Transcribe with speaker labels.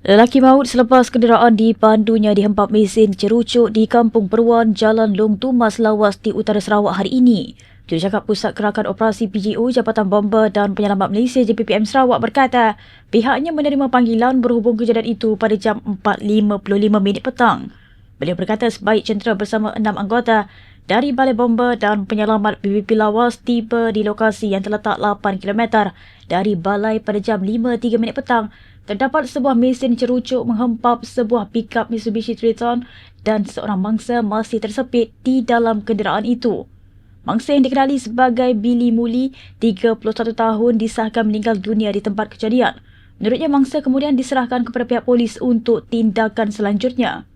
Speaker 1: Lelaki maut selepas kenderaan dipandunya dihempap mesin cerucuk di Kampung Peruan, Jalan Long Tumas Lawas di Utara Sarawak hari ini. Jurucakap Pusat Kerakan Operasi PGO Jabatan Bomba dan Penyelamat Malaysia JPPM Sarawak berkata pihaknya menerima panggilan berhubung kejadian itu pada jam 4.55 minit petang. Beliau berkata sebaik jentera bersama enam anggota dari Balai Bomba dan Penyelamat BBP Lawas tiba di lokasi yang terletak 8 km dari balai pada jam 5.3 minit petang terdapat sebuah mesin cerucuk menghempap sebuah pickup Mitsubishi Triton dan seorang mangsa masih tersepit di dalam kenderaan itu. Mangsa yang dikenali sebagai Billy Muli, 31 tahun, disahkan meninggal dunia di tempat kejadian. Menurutnya, mangsa kemudian diserahkan kepada pihak polis untuk tindakan selanjutnya.